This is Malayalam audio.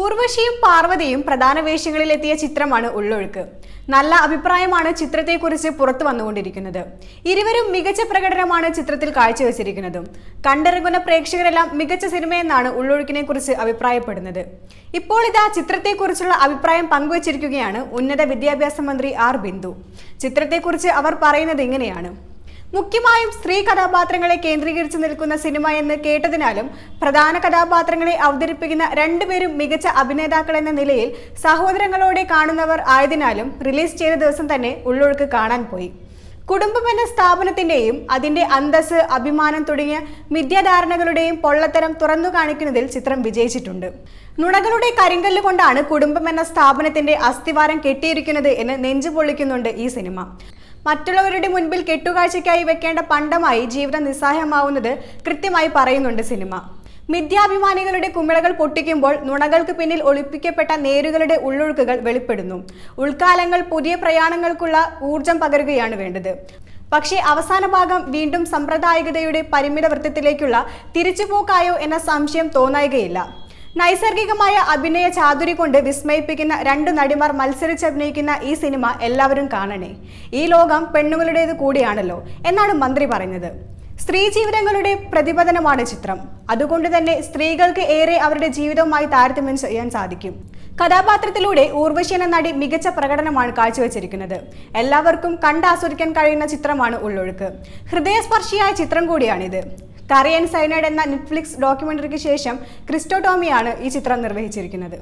ഊർവശിയും പാർവതിയും പ്രധാന വേഷങ്ങളിലെത്തിയ ചിത്രമാണ് ഉള്ളൊഴുക്ക്. നല്ല അഭിപ്രായമാണ് ചിത്രത്തെക്കുറിച്ച് പുറത്തു വന്നുകൊണ്ടിരിക്കുന്നത്. ഇരുവരും മികച്ച പ്രകടനമാണ് ചിത്രത്തിൽ കാഴ്ചവെച്ചിരിക്കുന്നത്. കണ്ടിറങ്ങുന്ന പ്രേക്ഷകരെല്ലാം മികച്ച സിനിമയെന്നാണ് ഉള്ളൊഴുക്കിനെ കുറിച്ച് അഭിപ്രായപ്പെടുന്നത്. ഇപ്പോൾ ഇതാ ചിത്രത്തെക്കുറിച്ചുള്ള അഭിപ്രായം പങ്കുവച്ചിരിക്കുകയാണ് ഉന്നത വിദ്യാഭ്യാസ മന്ത്രി ആർ ബിന്ദു. ചിത്രത്തെക്കുറിച്ച് അവർ പറയുന്നത് ഇങ്ങനെയാണ്. മുഖ്യമായും സ്ത്രീ കഥാപാത്രങ്ങളെ കേന്ദ്രീകരിച്ച് നിൽക്കുന്ന സിനിമ എന്ന് കേട്ടതിനാലും പ്രധാന കഥാപാത്രങ്ങളെ അവതരിപ്പിക്കുന്ന രണ്ടുപേരും മികച്ച അഭിനേതാക്കൾ എന്ന നിലയിൽ സഹോദരങ്ങളോടെ കാണുന്നവർ ആയതിനാലും റിലീസ് ചെയ്ത ദിവസം തന്നെ ഉള്ളൊഴുക്ക് കാണാൻ പോയി. കുടുംബം എന്ന സ്ഥാപനത്തിന്റെയും അതിന്റെ അന്തസ് അഭിമാനം തുടങ്ങിയ മിഥ്യാധാരണകളുടെയും പൊള്ളത്തരം തുറന്നു കാണിക്കുന്നതിൽ ചിത്രം വിജയിച്ചിട്ടുണ്ട്. നുണകളുടെ കരിങ്കല്ല് കൊണ്ടാണ് കുടുംബം എന്ന സ്ഥാപനത്തിന്റെ അസ്ഥിവാരം കെട്ടിയിരിക്കുന്നത് എന്ന് നെഞ്ചു പൊള്ളിക്കുന്നുണ്ട് ഈ സിനിമ. മറ്റുള്ളവരുടെ മുൻപിൽ കെട്ടുകാഴ്ചയ്ക്കായി വെക്കേണ്ട പണ്ടമായി ജീവിതം നിസ്സഹായമാവുന്നത് കൃത്യമായി പറയുന്നുണ്ട് സിനിമ. മിഥ്യാഭിമാനികളുടെ കുമിളകൾ പൊട്ടിക്കുമ്പോൾ നുണകൾക്ക് പിന്നിൽ ഒളിപ്പിക്കപ്പെട്ട നേരുകളുടെ ഉള്ളൊഴുക്കുകൾ വെളിപ്പെടുന്നു. ഉൾക്കാലങ്ങൾ പുതിയ പ്രയാണങ്ങൾക്കുള്ള ഊർജം പകരുകയാണ് വേണ്ടത്. പക്ഷേ അവസാന ഭാഗം വീണ്ടും സമ്പ്രദായികതയുടെ പരിമിത വൃത്തത്തിലേക്കുള്ള തിരിച്ചുപോക്കായോ എന്ന സംശയം തോന്നായികയില്ല. നൈസർഗികമായ അഭിനയ ചാതുരി കൊണ്ട് വിസ്മയിപ്പിക്കുന്ന രണ്ട് നടിമാർ മത്സരിച്ചഭിനയിക്കുന്ന ഈ സിനിമ എല്ലാവരും കാണണേ. ഈ ലോകം പെണ്ണുങ്ങളുടേത് കൂടിയാണല്ലോ എന്നാണ് മന്ത്രി പറഞ്ഞത് സ്ത്രീ ജീവിതങ്ങളുടെ പ്രതിപതനമാണ് ചിത്രം. അതുകൊണ്ട് തന്നെ സ്ത്രീകൾക്ക് ഏറെ അവരുടെ ജീവിതവുമായി താരതമ്യം ചെയ്യാൻ സാധിക്കും. കഥാപാത്രത്തിലൂടെ ഊർവശി എന്ന നടി മികച്ച പ്രകടനമാണ് കാഴ്ചവെച്ചിരിക്കുന്നത്. എല്ലാവർക്കും കണ്ടാസ്വദിക്കാൻ കഴിയുന്ന ചിത്രമാണ് ഉള്ളൊഴുക്ക്. ഹൃദയസ്പർശിയായ ചിത്രം കൂടിയാണിത്. കറിയൻ സൈനൈഡ് എന്ന നെറ്റ്ഫ്ലിക്സ് ഡോക്യുമെന്ററിക്ക് ശേഷം ക്രിസ്റ്റോടോമിയാണ് ഈ ചിത്രം നിർവഹിച്ചിരിക്കുന്നത്.